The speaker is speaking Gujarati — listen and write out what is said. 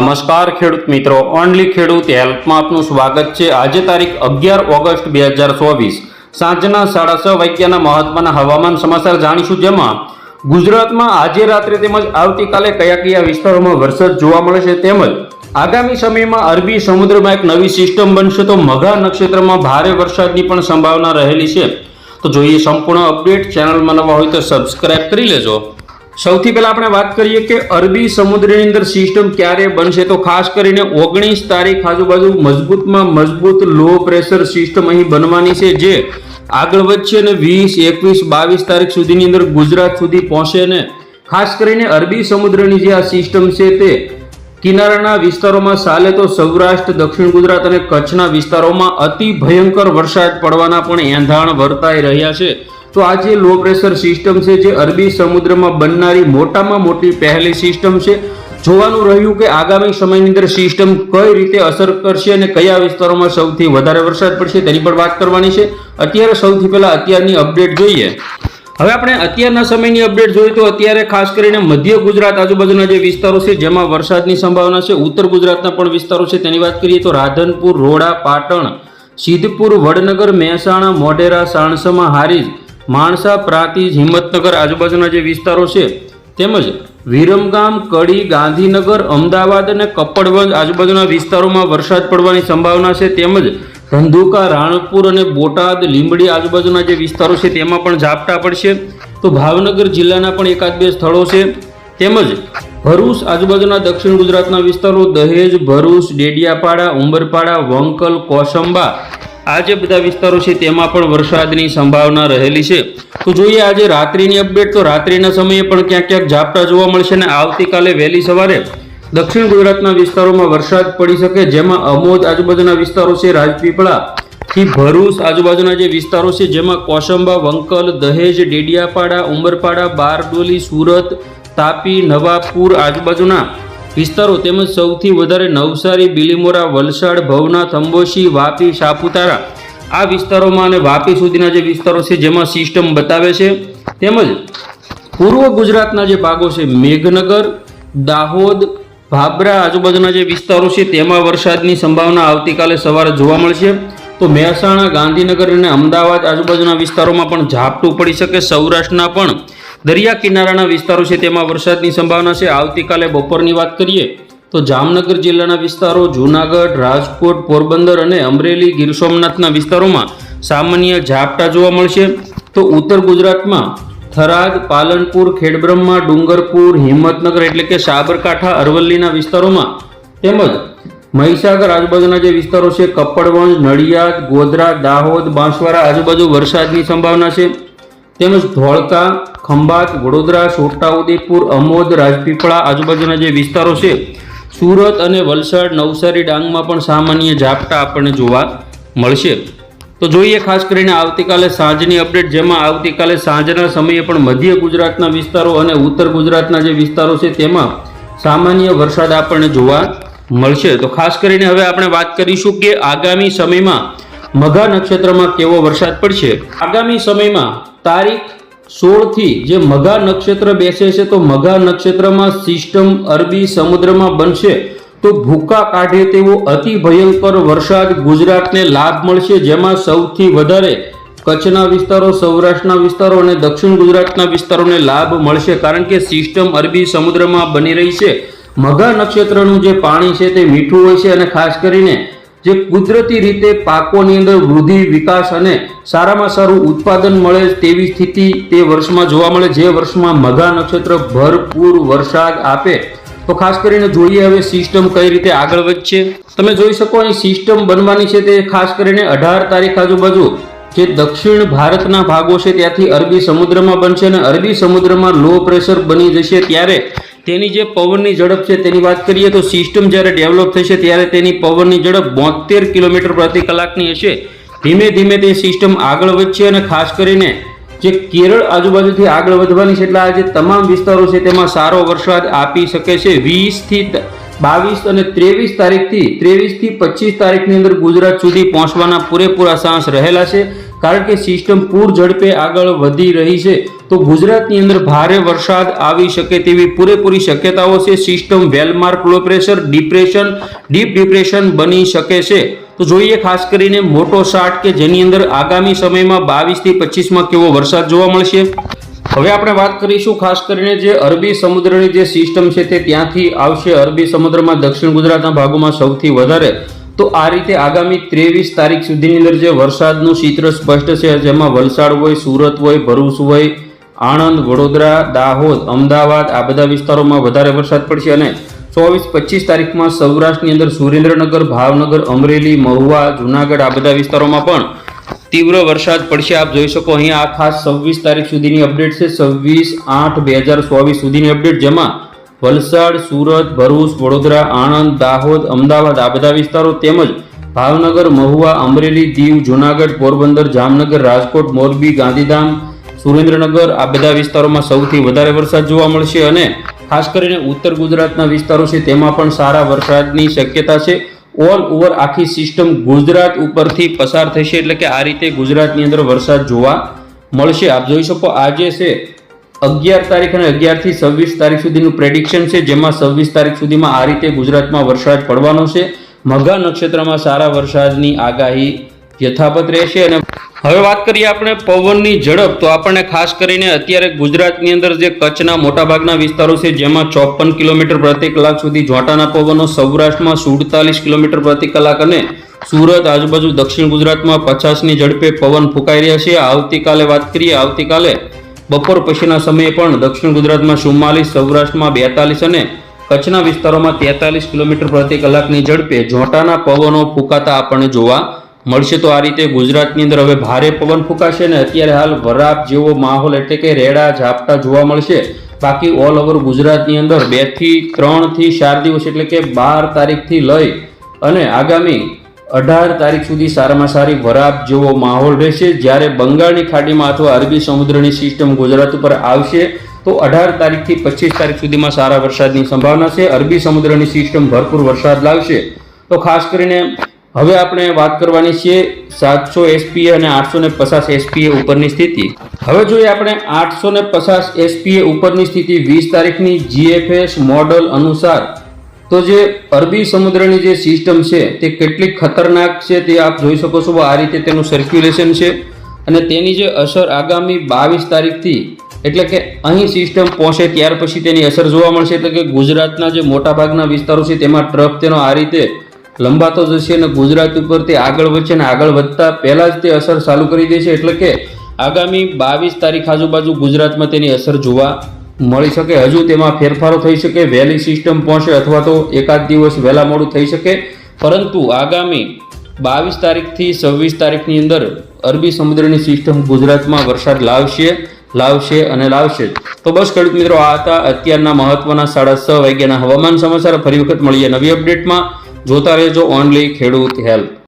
નમસ્કાર ખેડૂત મિત્રો ઓનલી ખેડૂત હેલ્પમાં આપનું સ્વાગત છે. આજે તારીખ અગિયાર ઓગસ્ટ બે હજાર ચોવીસ. સાંજના સાડા છ વાગ્યાના મહત્વના હવામાન સમાચાર જાણીશું જેમાં ગુજરાતમાં આજે રાત્રે તેમજ આવતીકાલે કયા કયા વિસ્તારોમાં વરસાદ જોવા મળે છે તેમજ આગામી સમયમાં અરબી સમુદ્રમાં એક નવી સિસ્ટમ બનશે તો મઘા નક્ષત્રમાં ભારે વરસાદની પણ સંભાવના રહેલી છે. તો જોઈએ સંપૂર્ણ અપડેટ. ચેનલમાં નવા હોય તો સબસ્ક્રાઇબ કરી લેજો. સૌથી પહેલા આપણે વાત કરીએ કે અરબી સમુદ્રની અંદર સિસ્ટમ ક્યારે બનશે? તો ખાસ કરીને ઓગણીસ તારીખ આજુબાજુ મજબૂતમાં મજબૂત લો પ્રેશર સિસ્ટમ અહીં બનવાની છે, જે આગળ વધશે અને વીસ, એકવીસ, બાવીસ તારીખ સુધીની અંદર ગુજરાત સુધી પહોંચે ને ખાસ કરીને અરબી સમુદ્રની જે આ સિસ્ટમ છે તે કિનારાના વિસ્તારોમાં ચાલે તો સૌરાષ્ટ્ર, દક્ષિણ ગુજરાત અને કચ્છના વિસ્તારોમાં અતિ ભયંકર વરસાદ પડવાના પણ એંધાણ વર્તાઈ રહ્યા છે. તો આ જે લો પ્રેશર સિસ્ટમ છે, જે અરબી સમુદ્રમાં બનનારી મોટામાં મોટી પહેલી સિસ્ટમ છે, જોવાનું રહ્યું કે આગામી સમયની અંદર સિસ્ટમ કઈ રીતે અસર કરશે અને કયા વિસ્તારોમાં સૌથી વધારે વરસાદ પડશે તેની પણ વાત કરવાની છે. અત્યારે સૌથી પહેલાં અત્યારની અપડેટ જોઈએ. હવે આપણે અત્યારના સમયની અપડેટ જોઈએ તો અત્યારે ખાસ કરીને મધ્ય ગુજરાત આજુબાજુના જે વિસ્તારો છે, જેમાં વરસાદની સંભાવના છે, ઉત્તર ગુજરાતના પણ વિસ્તારો છે, તેની વાત કરીએ તો રાધનપુર, રોડા, પાટણ, સિદ્ધપુર, વડનગર, મહેસાણા, મોઢેરા, સાણસમા, હારીજ માણસા પ્રાતિજ હિંમતનગર આજુબાજુના જે વિસ્તારો છે, તેમજ વિરમગામ, કડી, ગાંધીનગર, અમદાવાદ અને કપડવંજ આજુબાજુના વિસ્તારોમાં વરસાદ પડવાની સંભાવના છે, તેમજ ધંધુકા, રાણપુર અને બોટાદ, લીંબડી આજુબાજુના જે વિસ્તારો છે, તેમાં પણ ઝાપટા પડશે. તો ભાવનગર જિલ્લાના પણ એકાદ બે સ્થળો છે. તેમજ ભરૂચ આજુબાજુના દક્ષિણ ગુજરાતના વિસ્તારો દહેજ, ભરૂચ, ડેડિયાપાડા, ઉંબરપાડા, વંકલ, કોસંબા આ જે બધા વિસ્તારો છે તેમાં પણ વરસાદની સંભાવના રહેલી છે. તો જોઈએ આજે રાત્રિની અપડેટ તો રાત્રિના સમયે પણ ક્યાંક ક્યાંક ઝાપટા જોવા મળશે અને આવતીકાલે વહેલી સવારે દક્ષિણ ગુજરાતના વિસ્તારોમાં વરસાદ પડી શકે, જેમાં અમોદ આજુબાજુના વિસ્તારો છે, રાજપીપળા થી ભરૂચ આજુબાજુના જે વિસ્તારો છે, જેમાં કોસંબા, વંકલ, દહેજ, ડેડિયાપાડા ઉંબરપાડા બારડોલી, સુરત, તાપી, નવાપુર આજુબાજુના વિસ્તારો તેમજ સૌથી વધારે નવસારી, બિલીમોરા, વલસાડ, ભવનાથ, અંબોશી, વાપી, સાપુતારા આ વિસ્તારોમાં અને વાપી સુધીના જે વિસ્તારો છે જેમાં સિસ્ટમ બતાવે છે. તેમજ પૂર્વ ગુજરાતના જે ભાગો છે મેઘનગર, દાહોદ ભાબરા આજુબાજુના જે વિસ્તારો છે તેમાં વરસાદની સંભાવના આવતીકાલે સવારે જોવા મળશે. તો મહેસાણા, ગાંધીનગર અને અમદાવાદ આજુબાજુના વિસ્તારોમાં પણ ઝાપટું પડી શકે. સૌરાષ્ટ્રના પણ દરિયા કિનારાના વિસ્તારો છે તેમાં વરસાદની સંભાવના છે. આવતીકાલે બપોરની વાત કરીએ તો જામનગર જિલ્લાના વિસ્તારો, જૂનાગઢ, રાજકોટ, પોરબંદર અને અમરેલી, ગીર સોમનાથના વિસ્તારોમાં સામાન્ય ઝાપટા જોવા મળશે. તો ઉત્તર ગુજરાતમાં થરાદ, પાલનપુર, ખેડબ્રહ્મા, ડુંગરપુર, હિંમતનગર એટલે કે સાબરકાંઠા, અરવલ્લીના વિસ્તારોમાં તેમજ મહીસાગર આજુબાજુના જે વિસ્તારો છે કપ્પડવંજ નડિયાદ, ગોધરા, દાહોદ, બાંસવાડા આજુબાજુ વરસાદની સંભાવના છે. તેમજ ધોળકા ખંભાત, વડોદરા છોટાઉદેપુર અમોદ, રાજપીપળા આજુબાજુના જે વિસ્તારો છે, સુરત અને વલસાડ નવસારી ડાંગમાં પણ સામાન્ય ઝાપટા આપણને જોવા મળશે. તો જોઈએ ખાસ કરીને આવતીકાલે સાંજની અપડેટ, જેમાં આવતીકાલે સાંજના સમયે પણ મધ્ય ગુજરાતના વિસ્તારો અને ઉત્તર ગુજરાતના જે વિસ્તારો છે, તેમાં સામાન્ય વરસાદ આપણને જોવા મળશે. તો ખાસ કરીને હવે આપણે વાત કરીશું કે આગામી સમયમાં મઘા નક્ષત્રમાં કેવો વરસાદ પડશે. આગામી સમયમાં તારીખ સોળથી જે મઘા નક્ષત્ર બેસે છે, તો મઘા નક્ષત્રમાં સિસ્ટમ અરબી સમુદ્રમાં બનશે. તો ભૂકા કાઢે તેવો અતિ ભયંકર વરસાદ ગુજરાતને લાભ મળશે, જેમાં સૌથી વધારે કચ્છના વિસ્તારો, સૌરાષ્ટ્રના વિસ્તારો અને દક્ષિણ ગુજરાતના વિસ્તારોને લાભ મળશે, કારણ કે સિસ્ટમ અરબી સમુદ્રમાં બની રહી છે. મઘા નક્ષત્રનું જે પાણી છે તે મીઠું હોય છે અને ખાસ કરીને જે કુદરતી રીતે પાકોની અંદર વૃદ્ધિ, વિકાસ અને સારામાં સારું ઉત્પાદન મળે તેવી સ્થિતિ તે વર્ષમાં જોવા મળે. જે વર્ષમાં મઘા નક્ષત્ર ભરપૂર વરસાદ આપે. તો ખાસ કરીને જોઈએ હવે સિસ્ટમ કઈ રીતે આગળ વધશે. તમે જોઈ શકો અહીં સિસ્ટમ બનવાની છે તે ખાસ કરીને અઢાર તારીખ આજુબાજુ. જે દક્ષિણ ભારતના ભાગો છે ત્યાંથી અરબી સમુદ્રમાં બનશે અને અરબી સમુદ્રમાં લો પ્રેશર બની જશે ત્યારે તેની જે પવનની ઝડપ છે તેની વાત કરીએ તો સિસ્ટમ જ્યારે ડેવલપ થશે ત્યારે તેની પવનની ઝડપ બોતેર કિલોમીટર પ્રતિ કલાકની હશે. ધીમે ધીમે તે સિસ્ટમ આગળ વધશે અને ખાસ કરીને જે કેરળ આજુબાજુથી આગળ વધવાની છે એટલે આ જે તમામ વિસ્તારો છે તેમાં સારો વરસાદ આપી શકે છે. વીસથી બાવીસ અને ત્રેવીસ તારીખથી ત્રેવીસથી પચીસ તારીખની અંદર ગુજરાત સુધી પહોંચવાના પૂરેપૂરા સાંસ રહેલા છે. કારણ કે સિસ્ટમ પૂર ઝડપે આગળ વધી રહી છે, તો ગુજરાતની અંદર ભારે વરસાદ આવી શકે તેવી પૂરેપૂરી શક્યતાઓ છે. System well marked low pressure depression deep depression બની શકે છે. તો જોઈએ ખાસ કરીને મોટો શાટ કે જેની અંદર આગામી સમયમાં બાવીસથી પચીસમાં કેવો વરસાદ જોવા મળશે? હવે આપણે વાત કરીશું ખાસ કરીને જે અરબી સમુદ્રની જે સિસ્ટમ છે તે ત્યાંથી આવશે. અરબી સમુદ્રમાં દક્ષિણ ગુજરાતના ભાગોમાં સૌથી વધારે તો આ રીતે આગામી ત્રેવીસ તારીખ સુધીની અંદર જે વરસાદનું ચિત્ર સ્પષ્ટ છે, જેમાં વલસાડ હોય, સુરત હોય, ભરૂચ હોય, આણંદ, વડોદરા, દાહોદ, અમદાવાદ, આ બધા વિસ્તારોમાં વધારે વરસાદ પડશે અને ચોવીસ, પચીસ તારીખમાં સૌરાષ્ટ્રની અંદર સુરેન્દ્રનગર, ભાવનગર, અમરેલી, મહુવા, જુનાગઢ આ બધા વિસ્તારોમાં પણ તીવ્ર વરસાદ પડશે. આપ જોઈ શકો અહીંયા આ ખાસ છવ્વીસ તારીખ સુધીની અપડેટ છે. છવ્વીસ આઠ બે હજાર ચોવીસ સુધીની અપડેટ, જેમાં વલસાડ, સુરત, ભરૂચ, વડોદરા, આણંદ, દાહોદ, અમદાવાદ આ બધા વિસ્તારો તેમજ ભાવનગર, મહુવા, અમરેલી, દીવ, જુનાગઢ, પોરબંદર, જામનગર, રાજકોટ, મોરબી, ગાંધીધામ, સુરેન્દ્રનગર આ બધા વિસ્તારોમાં સૌથી વધારે વરસાદ જોવા મળશે અને ખાસ કરીને ઉત્તર ગુજરાતના વિસ્તારો છે તેમાં પણ સારા વરસાદની શક્યતા છે. ઓલ ઓવર આખી સિસ્ટમ ગુજરાત ઉપરથી પસાર થશે એટલે કે આ રીતે ગુજરાતની અંદર વરસાદ જોવા મળશે. આપ જોઈ શકો આજે છે અગિયાર તારીખ અને અગિયારથી છવ્વીસ તારીખ સુધીનું પ્રેડિક્શન છે, જેમાં છવ્વીસ તારીખ સુધીમાં આ રીતે ગુજરાતમાં વરસાદ પડવાનો છે. મઘા નક્ષત્રમાં સારા વરસાદની આગાહી યથાવત રહેશે અને હવે વાત કરીએ આપણે પવનની ઝડપ. તો આપણને ખાસ કરીને અત્યારે ગુજરાતની અંદર જે કચ્છના મોટાભાગના વિસ્તારો છે, જેમાં ચોપન કિલોમીટર પ્રતિ કલાક સુધી જોટાના પવનો, સૌરાષ્ટ્રમાં સુડતાલીસ કિલોમીટર પ્રતિ કલાક અને સુરત આજુબાજુ દક્ષિણ ગુજરાતમાં પચાસની ઝડપે પવન ફૂંકાઈ રહ્યા છે. આવતીકાલે વાત કરીએ, આવતીકાલે બપોર પછીના સમયે પણ દક્ષિણ ગુજરાતમાં ચુમ્માલીસ, સૌરાષ્ટ્રમાં બેતાલીસ અને કચ્છના વિસ્તારોમાં તેતાલીસ કિલોમીટર પ્રતિ કલાકની ઝડપે જોટાના પવનો ફૂંકાતા આપણને જોવા મળશે. તો આ રીતે ગુજરાતની અંદર હવે ભારે પવન ફૂંકાશે ને અત્યારે હાલ વરાપ જેવો માહોલ એટલે કે રેડા, ઝાપટા જોવા મળશે. બાકી ઓલ ઓવર ગુજરાતની અંદર બેથી ત્રણથી ચાર દિવસ એટલે કે બાર તારીખથી લઈ અને આગામી અઢાર તારીખ સુધી સારામાં સારી વરાપ જેવો માહોલ રહેશે. જ્યારે બંગાળની ખાડીમાં અથવા અરબી સમુદ્રની સિસ્ટમ ગુજરાત ઉપર આવશે, તો અઢાર તારીખથી પચીસ તારીખ સુધીમાં સારા વરસાદની સંભાવના છે. અરબી સમુદ્રની સિસ્ટમ ભરપૂર વરસાદ લાવશે. તો ખાસ કરીને હવે આપણે વાત કરવાની છે સાતસો એસપીએ અને આઠસો ને પચાસ એસપીએ ઉપરની સ્થિતિ. હવે જોઈએ આપણે આઠસો ને પચાસ એસપીએ ઉપરની સ્થિતિ વીસ તારીખની જીએફએસ મોડલ અનુસાર. તો જે અરબી સમુદ્રની જે સિસ્ટમ છે, તે કેટલી ખતરનાક છે તે આપ જોઈ શકો છો. આ રીતે તેનું સર્ક્યુલેશન છે અને તેની જે અસર આગામી બાવીસ તારીખથી એટલે કે અહીં સિસ્ટમ પહોંચે ત્યાર પછી તેની અસર જોવા મળશે. એટલે કે ગુજરાતના જે મોટાભાગના વિસ્તારો છે તેમાં ટ્રફ તેનો આ રીતે લંબાતો જશે અને ગુજરાત ઉપર તે આગળ વધશે અને આગળ વધતા પહેલાં જ તે અસર ચાલુ કરી દેશે. એટલે કે આગામી બાવીસ તારીખ આજુબાજુ ગુજરાતમાં તેની અસર જોવા મળી શકે? હજુ તેમાં ફેરફારો થઈ શકે વહેલી સિસ્ટમ પહોંચે અથવા તો એકાદ દિવસ વહેલા મોડું થઈ શકે? પરંતુ આગામી બાવીસ તારીખથી છવ્વીસ તારીખની અંદર અરબી સમુદ્રની સિસ્ટમ ગુજરાતમાં વરસાદ લાવશે લાવશે અને લાવશે. તો બસ ખેડૂત મિત્રો, આ હતા અત્યારના મહત્વના સાડા છ વાગ્યાના હવામાન સમાચાર. ફરી વખત મળીએ નવી અપડેટમાં. જોતા રહેજો ઓનલી ખેડૂત હેલ્પ.